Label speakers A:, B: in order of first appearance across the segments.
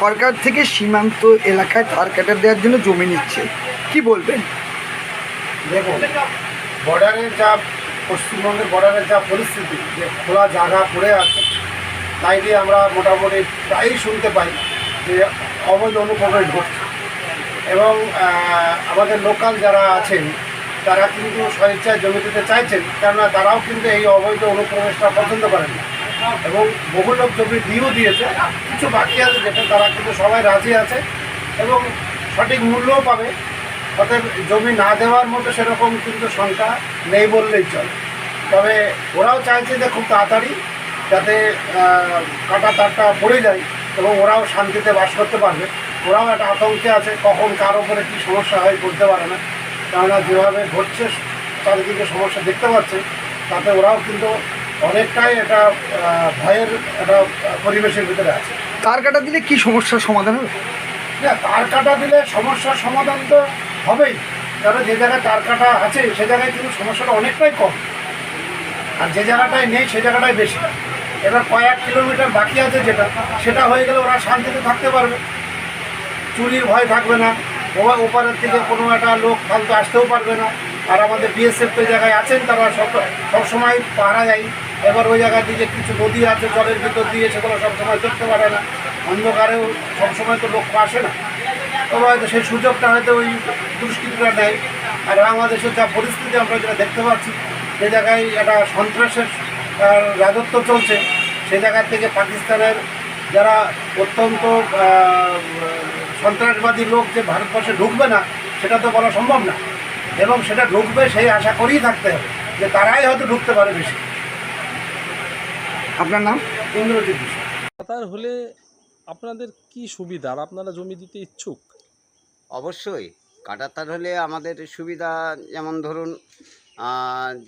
A: সরকার থেকে সীমান্ত এলাকায় তার কাটা দেওয়ার জন্য জমি নিচ্ছে। কি বলবেন?
B: দেখুন বর্ডারের যা পশ্চিমবঙ্গের বর্ডারের যা পরিস্থিতি, যে খোলা জায়গা পড়ে আছে, তাই দিয়ে আমরা মোটামুটি প্রায়ই শুনতে পাই যে অবৈধ অনুপ্রবেশ ঘটছে। এবং আমাদের লোকাল যারা আছেন, তারা কিন্তু স্বেচ্ছায় জমি দিতে চাইছেন, কেননা তারাও কিন্তু এই অবৈধ অনুপ্রবেশটা পছন্দ করেন না। এবং বহু লোক জমি দিয়েও দিয়েছে। কিছু বাকি আছে যেটা তারা কিন্তু সবাই রাজি আছে এবং সঠিক মূল্যও পাবে। অতএব জমি না দেওয়ার মতো সেরকম কিন্তু সংখ্যা নেই বললেই চলে। তবে ওরাও চাইছে যে খুব তাড়াতাড়ি যাতে কাটা তারটা পড়ে যায় এবং ওরাও শান্তিতে বাস করতে পারবে। ওরাও একটা আতঙ্কে আছে কখন কার ওপরে কী সমস্যা হয় বলতে পারে না। কেননা যেভাবে ঘটছে, চারিদিকে সমস্যা দেখতে পাচ্ছে তাতে ওরাও কিন্তু অনেকটাই একটা আহ, ভয়ের একটা পরিবেশের ভিতরে আছে।
A: তার কাটা দিলে কি সমস্যার সমাধান হবে?
B: না তার কাটা দিলে সমস্যার সমাধান তো হবেই। কারণ যে জায়গায় তার কাটা আছে সে জায়গায় কিন্তু সমস্যাটা অনেকটাই কম। আর যে জায়গাটায় নেই সে জায়গাটাই বেশি। এবার কয়েক কিলোমিটার বাকি আছে যেটা সেটা হয়ে গেলে ওরা শান্তিতে থাকতে পারবে। চুরির ভয় থাকবে না। ওরা ওপারের থেকে কোনো একটা লোক ফালতু আসতেও পারবে না। আর আমাদের বিএসএফ তো জায়গায় আছেন তারা সব সবসময় পাহারা যায় এবার ওই জায়গায় দিকে কিছু নদী আছে, জলের ভিতর দিয়ে সেগুলো সবসময় দেখতে পারে না। অন্ধকারেও সবসময় তো লোক আসে না। তবে হয়তো সেই সুযোগটা হয়তো ওই দুষ্কৃতীরা নেয়। আর বাংলাদেশের যা পরিস্থিতি আমরা যেটা দেখতে পাচ্ছি সে জায়গায় একটা সন্ত্রাসের রাজত্ব চলছে, সে জায়গা থেকে পাকিস্তানের যারা অত্যন্ত সন্ত্রাসবাদী লোক যে ভারতবর্ষে ঢুকবে না, সেটা তো বলা সম্ভব না। এবং সেটা ঢুকবে সেই আশা করেই থাকতে হবে, যে তারাই হয়তো ঢুকতে পারে বেশি।
A: আপনার নাম?
B: ইন্দ্রজিৎ বিষয়
C: হলে আপনাদের কি সুবিধা? আর আপনারা জমি দিতে ইচ্ছুক?
D: অবশ্যই। কাটাতার হলে আমাদের সুবিধা যেমন ধরুন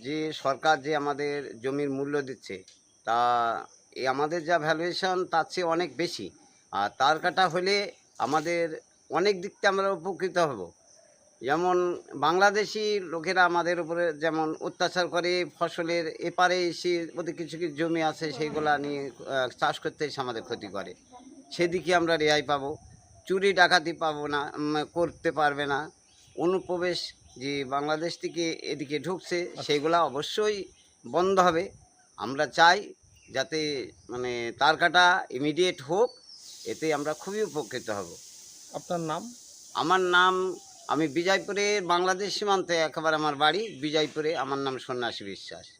D: যে সরকার যে আমাদের জমির মূল্য দিচ্ছে তা এই আমাদের যা ভ্যালুয়েশন তার চেয়ে অনেক বেশি। আর তার কাটা হলে আমাদের অনেক দিক থেকে আমরা উপকৃত হব। যেমন বাংলাদেশি লোকেরা আমাদের উপরে যেমন অত্যাচার করে ফসলের এপারে এসে ওদের কিছু কিছু জমি আছে সেইগুলা নিয়ে চাষ করতে এসে আমাদের ক্ষতি করে। সেদিকে আমরা রেহাই পাবো। চুরি ডাকাতি পাবো না করতে পারবে না। অনুপ্রবেশ যে বাংলাদেশ থেকে এদিকে ঢুকছে সেগুলা অবশ্যই বন্ধ হবে। আমরা চাই যাতে মানে তার কাটা ইমিডিয়েট হোক এতে আমরা খুবই উপকৃত হব।
C: আপনার নাম?
D: আমার নাম আমি বিজয়পুরের বাংলাদেশ সীমান্তে একেবারে আমার বাড়ি বিজয়পুরে আমার নাম সন্ন্যাসী বিশ্বাস।